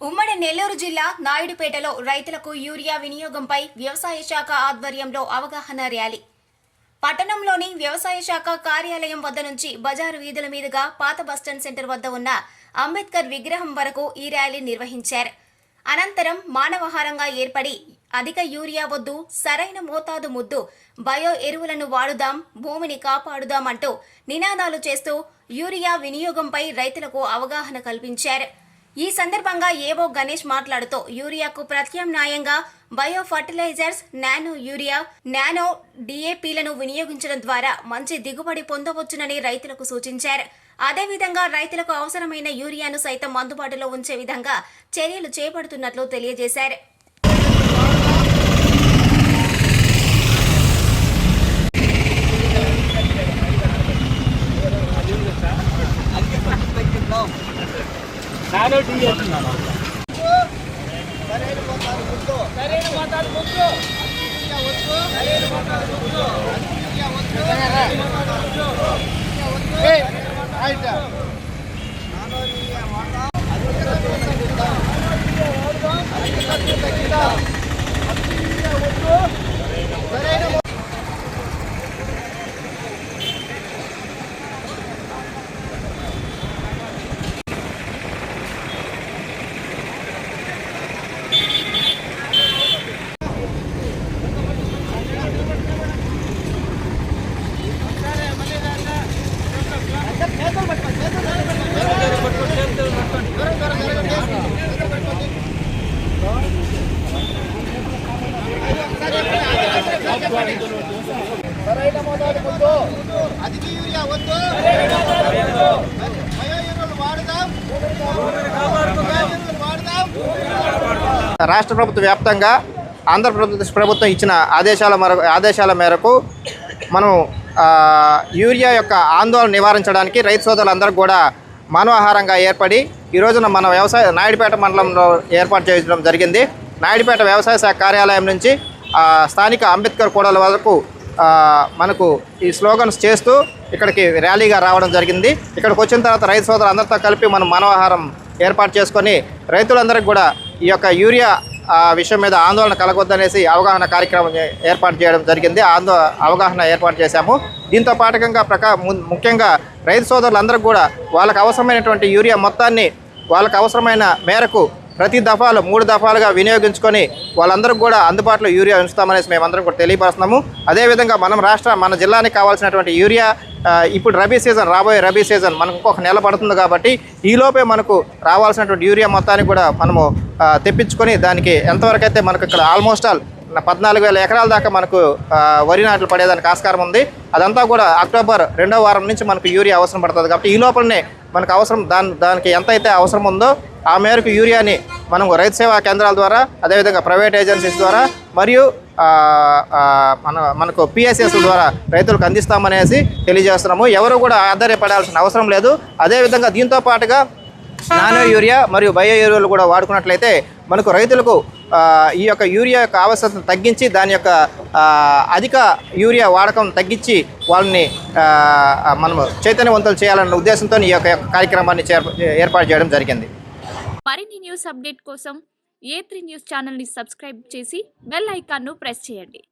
ఉమ్మడి నెల్లూరు జిల్లా నాయుడుపేటలో రైతులకు యూరియా వినియోగంపై వ్యవసాయ శాఖ ఆధ్వర్యంలో అవగాహన ర్యాలీ. పట్టణంలోని వ్యవసాయ శాఖ కార్యాలయం వద్ద నుంచి బజారు వీధుల మీదుగా పాత బస్టాండ్ సెంటర్ వద్ద ఉన్న అంబేద్కర్ విగ్రహం వరకు ఈ ర్యాలీ నిర్వహించారు. అనంతరం మానవహారంగా ఏర్పడి అధిక యూరియా వద్దు సరైన మోతాదు ముద్దు బయో ఎరువులను వాడుదాం భూమిని కాపాడుదాం అంటూ నినాదాలు చేస్తూ యూరియా వినియోగంపై రైతులకు అవగాహన కల్పించారు. ఈ సందర్భంగా ఏవో గణేష్ మాట్లాడుతూ యూరియాకు ప్రత్యామ్నాయంగా bio fertilisers nano urea nano డిఏపీలను వినియోగించడం ద్వారా మంచి దిగుబడి పొందవచ్చునని రైతులకు సూచించారు. అదేవిధంగా రైతులకు అవసరమైన యూరియాను సైతం అందుబాటులో ఉంచే విధంగా చర్యలు చేపడుతున్నట్లు తెలియజేశారు. నానో టీ చేస్తున్నాను సరైన మోతాదు ముద్దు సరైన మోతాదు ముద్దు సరైన మోతాదు ముద్దు అధిక యూరియా వద్దు రాష్ట్ర ప్రభుత్వ వ్యాప్తంగా ఆంధ్రప్రదేశ్ ప్రభుత్వం ఇచ్చిన ఆదేశాల మేరకు ఆదేశాల మేరకు మనం యూరియా యొక్క ఆందోళన నివారించడానికి రైతు సోదరులందరూ కూడా మానవాహారంగా ఏర్పడి ఈ రోజున మన వ్యవసాయ నాయుడుపేట మండలంలో ఏర్పాటు చేయడం జరిగింది. నాయుడుపేట వ్యవసాయ శాఖ కార్యాలయం నుంచి స్థానిక అంబేద్కర్ కూడల వరకు మనకు ఈ స్లోగన్స్ చేస్తూ ఇక్కడికి ర్యాలీగా రావడం జరిగింది. ఇక్కడికి వచ్చిన తర్వాత రైతు సోదరులు అందరితో కలిపి మనం మనోహారం ఏర్పాటు చేసుకొని రైతులందరికీ కూడా ఈ యొక్క యూరియా విషయం మీద ఆందోళన కలగొద్దనేసి అవగాహన కార్యక్రమం ఏర్పాటు చేయడం జరిగింది. ఆందో అవగాహన ఏర్పాటు చేశాము. దీంతో పాఠకంగా ప్రకా ముఖ్యంగా రైతు సోదరులందరూ కూడా వాళ్ళకు అవసరమైనటువంటి యూరియా మొత్తాన్ని వాళ్ళకు అవసరమైన మేరకు ప్రతి దఫాలు మూడు దఫాలుగా వినియోగించుకొని వాళ్ళందరికీ కూడా అందుబాటులో యూరియా ఉంచుతామనేసి మేమందరం కూడా తెలియపరుస్తున్నాము. అదేవిధంగా మనం రాష్ట్ర మన జిల్లానికి కావాల్సినటువంటి యూరియా ఇప్పుడు రబీ సీజన్ రాబోయే రబీ సీజన్ మనకు ఇంకొక నెల పడుతుంది కాబట్టి ఈలోపే మనకు రావాల్సినటువంటి యూరియా మొత్తాన్ని కూడా మనము తెప్పించుకొని దానికి ఎంతవరకు అయితే మనకు ఇక్కడ ఆల్మోస్ట్ ఆల్ పద్నాలుగు వేల ఎకరాల దాకా మనకు వరి నాట్లు పడేదానికి ఆస్కారం ఉంది. అదంతా కూడా అక్టోబర్ రెండో వారం నుంచి మనకు యూరియా అవసరం పడుతుంది. కాబట్టి ఈ లోపలనే మనకు అవసరం దాని దానికి ఎంత అయితే అవసరం ఉందో ఆ మేరకు యూరియాని మనం రైతు సేవా కేంద్రాల ద్వారా అదేవిధంగా ప్రైవేట్ ఏజెన్సీస్ ద్వారా మరియు మన మనకు పిఎస్ఎస్ ద్వారా రైతులకు అందిస్తామనేసి తెలియజేస్తున్నాము. ఎవరు కూడా ఆధారపడాల్సిన అవసరం లేదు. అదేవిధంగా దీంతో పాటుగా నానో యూరియా మరియు బయో యూరియాలు కూడా వాడుకున్నట్లయితే మనకు రైతులకు ఈ యొక్క యూరియా యొక్క ఆవశ్యకతను తగ్గించి దాని యొక్క అధిక యూరియా వాడకం తగ్గించి వాళ్ళని మనం మనము చైతన్యవంతులు చేయాలన్న ఉద్దేశంతో ఈ యొక్క కార్యక్రమాన్ని చేర్- ఏర్పాటు చేయడం జరిగింది. మరిన్ని న్యూస్ అప్డేట్ కోసం ఏ త్రీ న్యూస్ ఛానల్ని సబ్స్క్రైబ్ చేసి బెల్ ఐకాన్ను ప్రెస్ చేయండి.